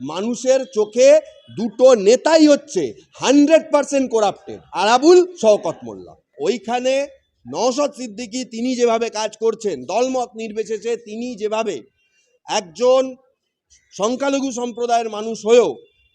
মানুষের চোখে দুটো নেতাই হচ্ছে, hundred percent corrupted Arabul Saokat Molla. ওইখানে নওশদ সিদ্দিকি তিনি যেভাবে কাজ করছেন, দলমত নির্বিশেষে তিনি যেভাবে একজন সংখ্যালঘু সম্প্রদায়ের মানুষ হয়েও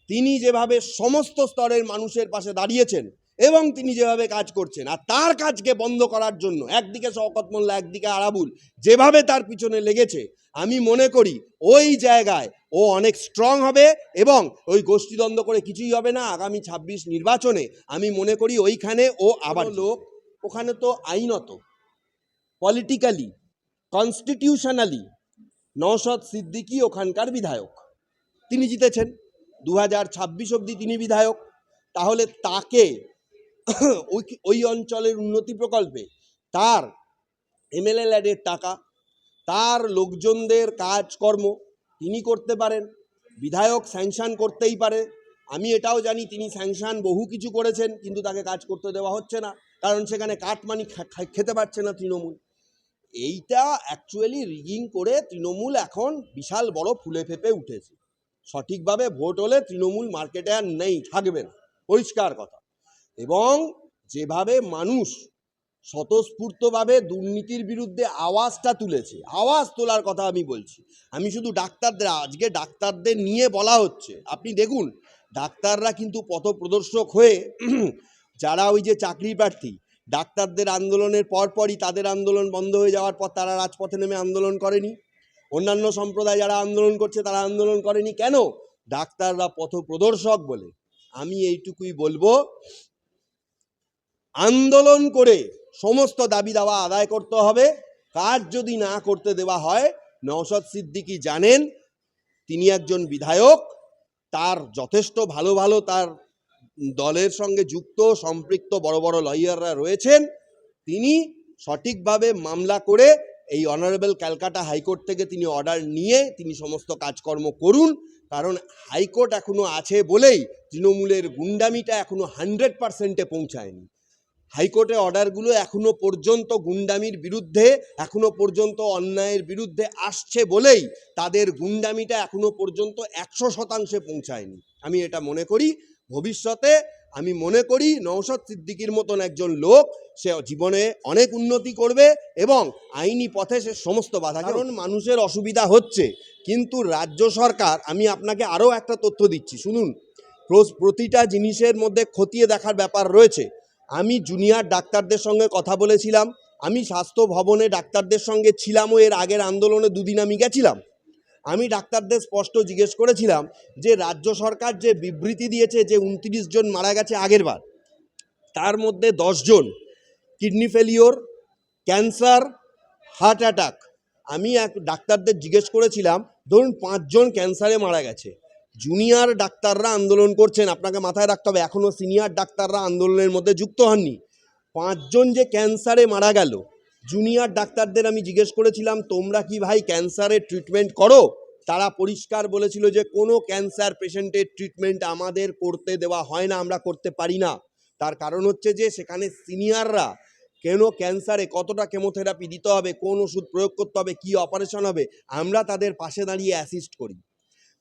তিনি যেভাবে সমস্ত স্তরের মানুষের পাশে দাঁড়িয়েছেন এবং তিনি যেভাবে কাজ করছেন, আর তার কাজকে বন্ধ করার জন্য, একদিকে শওকত মোল্লা, একদিকে আরাবুল, যেভাবে তার পিছনে লেগেছে, আমি মনে করি ওই জায়গায় ও অনেক স্ট্রং হবে এবং ওই গোষ্ঠীদ্বন্দ্ব করে কিছুই হবে না আগামী ছাব্বিশ নির্বাচনে। আমি মনে করি ওইখানে ও আবার লোক ওখানে তো আইনত। পলিটিক্যালি কনস্টিটিউশনালি নওশদ সিদ্দিকী ওখানকার বিধায়ক। তিনি জিতেছেন। দু হাজার ছাব্বিশ অবধি তিনি বিধায়ক। তাহলে তাকে ওই ওই অঞ্চলের উন্নতি প্রকল্পে তার এমএলএ ল্যাডের টাকা, তার লোকজনদের কাজকর্ম তিনি করতে পারেন, বিধায়ক স্যাংশন করতেই পারে। আমি এটাও জানি তিনি স্যাংশন বহু কিছু করেছেন, কিন্তু তাকে কাজ করতে দেওয়া হচ্ছে না, কারণ সেখানে কাটমানি খেতে পারছে না তৃণমূল। এইটা অ্যাকচুয়ালি রিগিং করে তৃণমূল এখন বিশাল বড় ফুলে ফেপে উঠেছে। সঠিকভাবে ভোট হলে তৃণমূল মার্কেটে আর নেই, থাকবে না। পরিষ্কার কথা। এবং যেভাবে মানুষ স্বতঃস্ফূর্তভাবে দুর্নীতির বিরুদ্ধে আওয়াজটা তুলেছে, আওয়াজ তোলার কথা আমি বলছি। আমি শুধু ডাক্তারদের, আজকে ডাক্তারদের নিয়ে বলা হচ্ছে। আপনি দেখুন, ডাক্তাররা কিন্তু পথপ্রদর্শক হয়ে যারা ওই যে চাকরি প্রার্থী, ডাক্তারদের আন্দোলনের পরপরই তাদের আন্দোলন বন্ধ হয়ে যাওয়ার পর তারা রাজপথে নেমে আন্দোলন করেনি। অন্যান্য সম্প্রদায় যারা আন্দোলন করছে তারা আন্দোলন করেনি। কেন? ডাক্তাররা পথপ্রদর্শক বলে। আমি এইটুকুই বলব আন্দোলন করে সমস্ত দাবি দাওয়া আদায় করতে হবে। কাজ যদি না করতে দেওয়া হয়, নওশদ সিদ্দিকী জানেন, তিনি একজন বিধায়ক, তার যথেষ্ট ভালো ভালো তার দলের সঙ্গে যুক্ত, সম্পৃক্ত বড় বড় লয়াররা রয়েছেন। তিনি সঠিকভাবে মামলা করে এই অনারেবল ক্যালকাটা হাইকোর্ট থেকে তিনি অর্ডার নিয়ে তিনি সমস্ত কাজকর্ম করুন। কারণ হাইকোর্ট এখনও আছে বলেই তৃণমূলের গুন্ডামিটা এখনও হান্ড্রেড পার্সেন্টে পৌঁছায়নি। হাইকোর্টের অর্ডারগুলো এখনও পর্যন্ত গুন্ডামির বিরুদ্ধে এখনও পর্যন্ত অন্যায়ের বিরুদ্ধে আসছে বলেই তাদের গুন্ডামিটা এখনও পর্যন্ত একশো শতাংশে পৌঁছায়নি। আমি এটা মনে করি। ভবিষ্যতে আমি মনে করি নওশদ সিদ্দিকির মতন একজন লোক সে জীবনে অনেক উন্নতি করবে এবং আইনি পথে সে সমস্ত বাধা কারণ মানুষের অসুবিধা হচ্ছে। কিন্তু রাজ্য সরকার আমি আপনাকে আরও একটা তথ্য দিচ্ছি। শুনুন প্রতিটা জিনিসের মধ্যে খতিয়ে দেখার ব্যাপার রয়েছে। আমি জুনিয়র ডাক্তারদের সঙ্গে কথা বলেছিলাম, আমি স্বাস্থ্য ভবনে ডাক্তারদের সঙ্গে ছিলামও, এর আগের আন্দোলনে দুদিন আমি গেছিলাম। আমি ডাক্তারদের স্পষ্ট জিজ্ঞেস করেছিলাম যে, রাজ্য সরকার যে বিবৃতি দিয়েছে যে উনত্রিশ জন মারা গেছে আগেরবার তার মধ্যে জন kidney failure cancer heart attack আমি এক ডাক্তারদের জিজ্ঞেস করেছিলাম, ধরুন পাঁচজন ক্যান্সারে মারা গেছে। জুনিয়র ডাক্তাররা আন্দোলন করছেন। আপনাকে মাথায় রাখতে হবে এখনও সিনিয়র ডাক্তাররা আন্দোলনের মধ্যে যুক্ত হননি। পাঁচজন যে ক্যান্সারে মারা গেল, জুনিয়র ডাক্তারদের আমি জিজ্ঞেস করেছিলাম, তোমরা কি ভাই ক্যান্সারের ট্রিটমেন্ট করো? তারা পরিষ্কার বলেছিল যে, কোনো ক্যান্সার পেশেন্টের ট্রিটমেন্ট আমাদের করতে দেওয়া হয় না, আমরা করতে পারি না। তার কারণ হচ্ছে যে, সেখানে সিনিয়ররা কেন ক্যান্সারে, কতটা কেমোথেরাপি দিতে হবে, কোন ওষুধ প্রয়োগ করতে হবে, কি অপারেশন হবে, আমরা তাদের পাশে দাঁড়িয়ে অ্যাসিস্ট করি।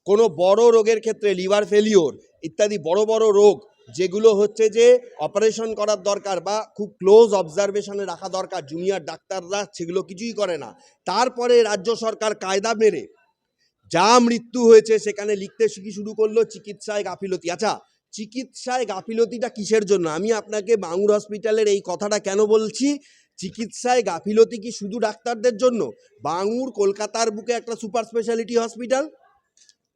কোনো বড় রোগের ক্ষেত্রে লিভার ফেলিওর ইত্যাদি বড় বড় রোগ যেগুলো হচ্ছে যে অপারেশন করার দরকার বা খুব ক্লোজ অবজারভেশনে রাখা দরকার, জুনিয়র ডাক্তাররা সেগুলো কিছুই করে না। তারপরে রাজ্য সরকার কায়দা মেরে যা মৃত্যু হয়েছে সেখানে লিখতে শিখি শুরু করল চিকিৎসায় গাফিলতি। আচ্ছা চিকিৎসায় গাফিলতিটা কিসের জন্য? আমি আপনাকে বাঙুর হসপিটালের এই কথাটা কেন বলছি? চিকিৎসায় গাফিলতি কি শুধু ডাক্তারদের জন্য? বাঙুর কলকাতার বুকে একটা সুপার স্পেশালিটি হসপিটাল?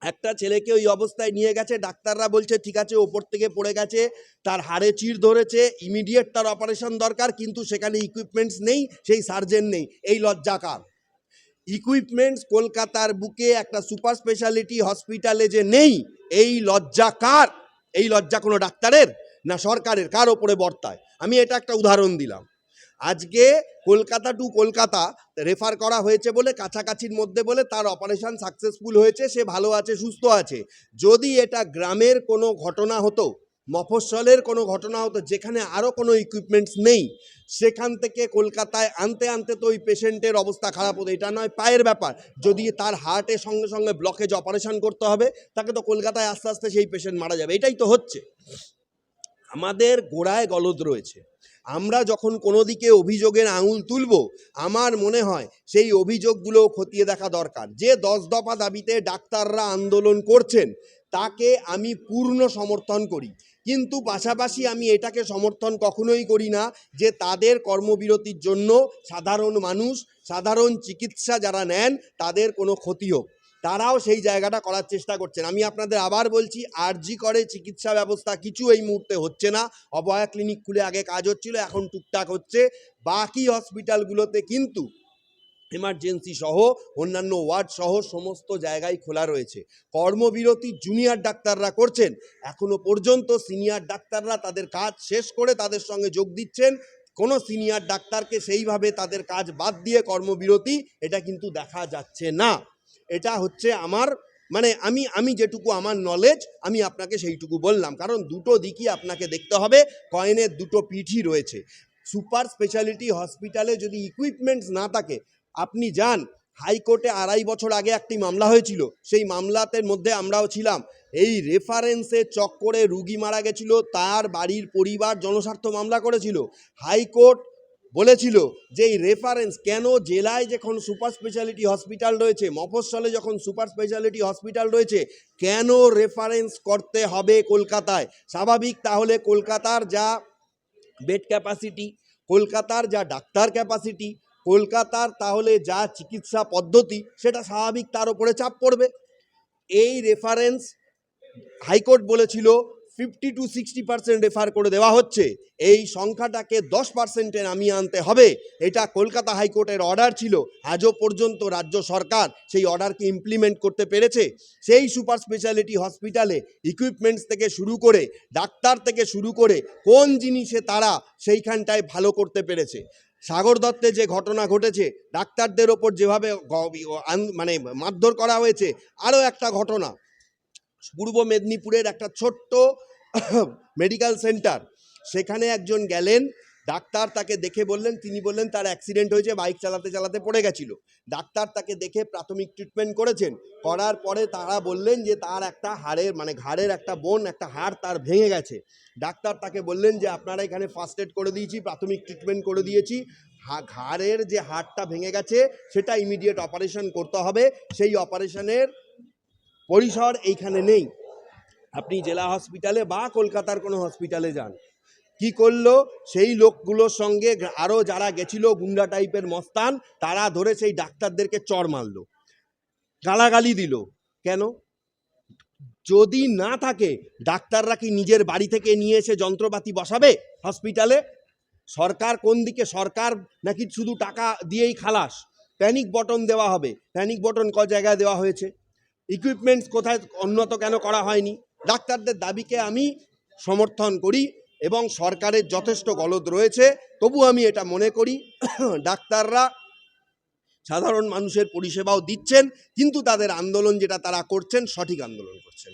একটা ছেলেকে ওই অবস্থায় নিয়ে গেছে, ডাক্তাররা বলছে, ঠিক আছে, ওপর থেকে পড়ে গেছে, তার হাড়ে চিড় ধরেছে ইমিডিয়েট তার অপারেশন দরকার, কিন্তু সেখানে ইকুইপমেন্টস নেই, সেই সার্জেন নেই। এই লজ্জাকার ইকুইপমেন্টস কলকাতার বুকে একটা সুপার স্পেশালিটি হসপিটালে যে নেই, এই লজ্জা কার? এই লজ্জা কোনো ডাক্তারের? না সরকারের? কার ওপরে বর্তায়? আমি এটা একটা উদাহরণ দিলাম। আজকে কলকাতা টু কলকাতা রেফার করা হয়েছে বলে, কাছাকাছির মধ্যে বলে তার অপারেশন সাকসেসফুল হয়েছে, সে ভালো আছে, সুস্থ আছে। যদি এটা গ্রামের কোনো ঘটনা হতো, মফস্বলের কোনো ঘটনা হতো, যেখানে আরও কোনো ইকুইপমেন্টস নেই, সেখান থেকে কলকাতায় আনতে আনতে তো ওই পেশেন্টের অবস্থা খারাপ হতো। এটা নয়, পায়ের ব্যাপার। যদি তার হার্টের সঙ্গে সঙ্গে ব্লকেজ অপারেশন করতে হবে, তাকে তো কলকাতায় আস্তে আস্তে সেই পেশেন্ট মারা যাবে। এটাই তো হচ্ছে। আমাদের গোড়ায় গলদ রয়েছে। আমরা যখন কোনো দিকে অভিযোগের আঙুল তুলব, আমার মনে হয় সেই অভিযোগগুলো খতিয়ে দেখা দরকার। যে দশ দফা দাবিতে ডাক্তাররা আন্দোলন করছেন, তাকে আমি পূর্ণ সমর্থন করি। কিন্তু পাশাপাশি আমি এটাকে সমর্থন কখনোই করি না যে তাদের কর্মবিরতির জন্য সাধারণ মানুষ, সাধারণ চিকিৎসা যারা নেন, তাদের কোনো ক্ষতি হোক। তারাও সেই জায়গাটা করার চেষ্টা করছেন। আমি আপনাদের আবার বলছি, আরজি করে চিকিৎসা ব্যবস্থা কিছু এই মুহূর্তে হচ্ছে না। অবয়া ক্লিনিক খুলে আগে কাজ হচ্ছিল, এখন টুকটাক হচ্ছে। বাকি হসপিটালগুলোতে কিন্তু এমার্জেন্সি সহ, অন্যান্য ওয়ার্ড সহ সমস্ত জায়গায় খোলা রয়েছে। কর্মবিরতি জুনিয়র ডাক্তাররা করছেন। এখনও পর্যন্ত সিনিয়র ডাক্তাররা তাদের কাজ শেষ করে তাদের সঙ্গে যোগ দিচ্ছেন। কোনো সিনিয়র ডাক্তারকে সেইভাবে তাদের কাজ বাদ দিয়ে কর্মবিরতি, এটা কিন্তু দেখা যাচ্ছে না। এটা হচ্ছে আমার মানে আমি আমি যেটুকু আমার নলেজ আমি আপনাকে সেইটুকু বললাম। কারণ দুটো দিকই আপনাকে দেখতে হবে কয়েনের দুটো পিঠই রয়েছে। সুপার স্পেশালিটি হসপিটালে যদি ইকুইপমেন্টস না থাকে, আপনি যান হাইকোর্টে আড়াই বছর আগে একটি মামলা হয়েছিল, সেই মামলাতের মধ্যে আমরাও ছিলাম। এই রেফারেন্সে চক্করে রুগী মারা গেছিল, তার বাড়ির পরিবার জনস্বার্থ মামলা করেছিল। হাইকোর্ট বলেছিল যে এই রেফারেন্স কেন জেলায় যখন সুপার স্পেশালিটি হসপিটাল রয়েছে, মফস্বলে যখন সুপার স্পেশালিটি হসপিটাল রয়েছে, কেন রেফারেন্স করতে হবে কলকাতায়? স্বাভাবিক তাহলে কলকাতার যা বেড ক্যাপাসিটি কলকাতার যা ডাক্তার ক্যাপাসিটি কলকাতার তাহলে যা চিকিৎসা পদ্ধতি, সেটা স্বাভাবিক তার উপরে চাপ পড়বে। এই রেফারেন্স হাইকোর্ট বলেছিল fifty to sixty percent refer করে দেওয়া হচ্ছে। এই সংখ্যাটাকে দশ পার্সেন্টে নামিয়ে আনতে হবে। এটা কলকাতা হাইকোর্টের অর্ডার ছিল। আজও পর্যন্ত রাজ্য সরকার সেই অর্ডারকে ইমপ্লিমেন্ট করতে পেরেছে। সেই সুপার স্পেশালিটি হসপিটালে ইকুইপমেন্টস থেকে শুরু করে, ডাক্তার থেকে শুরু করে, কোন জিনিসে তারা সেইখানটায় ভালো করতে পেরেছে। সাগর দত্তে যে ঘটনা ঘটেছে, ডাক্তারদের ওপর যেভাবে মানে মারধর করা হয়েছে, আরও একটা ঘটনা। পূর্ব মেদিনীপুরের একটা ছোট্ট মেডিকেল সেন্টার সেখানে একজন গেলেন, ডাক্তার তাকে দেখে বললেন, তিনি বললেন, তার অ্যাক্সিডেন্ট হয়েছে বাইক চালাতে চালাতে পড়ে গেছিল। ডাক্তার তাকে দেখে প্রাথমিক ট্রিটমেন্ট করেছেন, করার পরে তারা বললেন যে, তার একটা হাড়ের মানে ঘাড়ের একটা বোন একটা হাড় তার ভেঙে গেছে। ডাক্তার তাকে বললেন যে, আপনারা এখানে ফার্স্ট এড করে দিয়েছি, প্রাথমিক ট্রিটমেন্ট করে দিয়েছি। হা- ঘাড়ের যে হাড়টা ভেঙে গেছে, সেটা ইমিডিয়েট অপারেশন করতে হবে। সেই অপারেশনের পরিসর এইখানে নেই। আপনি জেলা হসপিটালে বা কলকাতার কোনো হসপিটালে যান। কি করল? সেই লোকগুলোর সঙ্গে আরও যারা গেছিল গুন্ডা টাইপের মস্তান, তারা ধরে সেই ডাক্তারদেরকে চড় মারলো। গালাগালি দিল। কেন? যদি না থাকে, ডাক্তাররা কি নিজের বাড়ি থেকে নিয়ে এসে যন্ত্রপাতি বসাবে হসপিটালে? সরকার কোন দিকে? সরকার নাকি শুধু টাকা দিয়েই খালাস। প্যানিক বটন দেওয়া হবে। প্যানিক বটন ক জায়গায় দেওয়া হয়েছে? ইকুইপমেন্টস কোথায়? উন্নত কেন করা হয়নি? ডাক্তারদের দাবিকে আমি সমর্থন করি এবং সরকারের যথেষ্ট গলদ রয়েছে তবু আমি এটা মনে করি, ডাক্তাররা সাধারণ মানুষের পরিষেবাও দিচ্ছেন, কিন্তু তাদের আন্দোলন যেটা তারা করছেন সঠিক আন্দোলন করছেন।